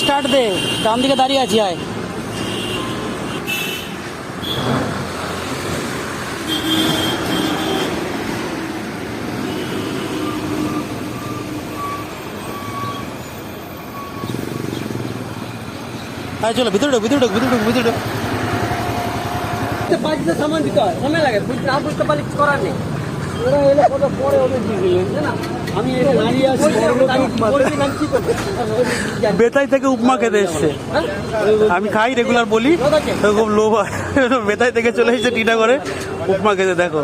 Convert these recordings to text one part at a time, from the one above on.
Start দে, ডান দিকে দাঁড়িয়ে আছি, আয়। আয়, চলো, ভিতরে ঢোক ভিতরে ঢোক ভিতরে ঢোক ভিতরে ঢোক। বাড়িতে সামান দিতে হয়, সময় লাগে, বুঝতে না বুঝতে পারলে করার নেই। এলে কত পরে ওদের না? বেতাই থেকে উপমা খেতে এসছে। হ্যাঁ? আমি খাই রেগুলার বলি খুব লোভ হয়। বেতাই থেকে চলে এসেছে টিটা করে উপমা খেতে দেখো।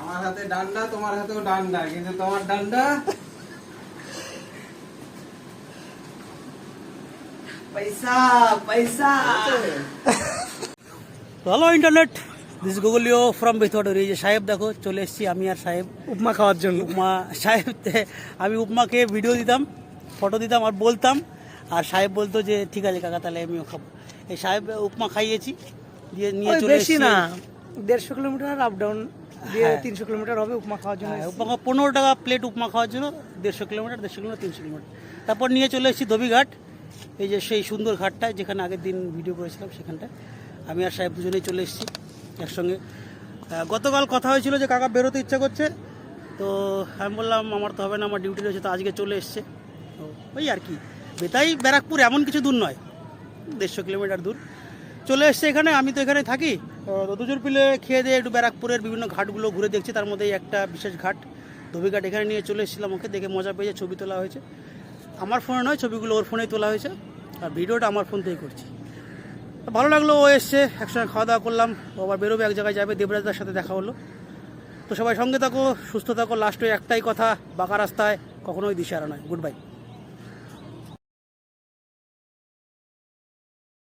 আমার হাতে ডান্ডা তোমার হাতেও ডান্ডা কিন্তু তোমার ডান্ডা পয়সা পয়সা। হ্যালো ইন্টারনেট দিস গুগলিও ফ্রম বিথওয়াটার এই যে সাহেব দেখো চলে এসেছি আমি আর সাহেব। উপমা খাওয়ার জন্য। উপমা সাহেব আমি উপমাকে ভিডিও দিতাম ফটো দিতাম আর বলতাম। আর সাহেব বলতো যে ঠিক আছে কাকা তাহলে আমিও খাব। এই সাহেব উপমা খাইয়েছি। দিয়ে নিয়ে চলে বেশি এসেছি। না দেড়শো কিলোমিটার আপ ডাউন দিয়ে হ্যাঁ। তিনশো কিলোমিটার হবে উপমা খাওয়ার জন্য হ্যাঁ, উপমা পনেরো টাকা প্লেট উপমা খাওয়ার জন্য দেড়শো কিলোমিটার দেড়শো কিলোমিটার তিনশো কিলোমিটার। তারপর নিয়ে চলে এসেছি ধোবিঘাট। এই যে সেই সুন্দর ঘাটটায় যেখানে আগের দিন ভিডিও করেছিলাম সেখানটায় আমি আর সাহেব দুজনেই চলে এসেছি একসঙ্গে। গতকাল কথা হয়েছিল যে কাকা বেরোতে ইচ্ছা করছে, তো আমি বললাম, আমার তো হবে না, আমার ডিউটি রয়েছে, তো আজকে চলে এসছে। ওই আর কি। বেতাই, ব্যারাকপুর এমন কিছু দূর নয়, দেড়শো কিলোমিটার দূর। চলে এসছে এখানে, আমি তো এখানে থাকি। দুজন পিলে খেয়ে দিয়ে একটু ব্যারাকপুরের বিভিন্ন ঘাটগুলো ঘুরে দেখছি। তার মধ্যে একটা বিশেষ ঘাট, ধোবিঘাট এখানে নিয়ে চলে এসেছিলাম ওকে, দেখে মজা পেয়েছে ছবি তোলা হয়েছে। আমার ফোনে নয়, ছবিগুলো ওর ফোনেই তোলা হয়েছে। আর ভিডিওটা আমার ফোন থেকেই করছি। ভালো লাগল, ও এসছে, একসঙ্গে খাওয়া দাওয়া করলাম। ও আবার বেরোবে, এক জায়গায় যাবে, দেবরাজদার সাথে দেখা হলো। তো সবাই সঙ্গে থাকো, সুস্থ থাকো লাস্টে একটাই কথা, বাঁকা রাস্তায়, কখনোই দিশে দিশারা নয়। Good bye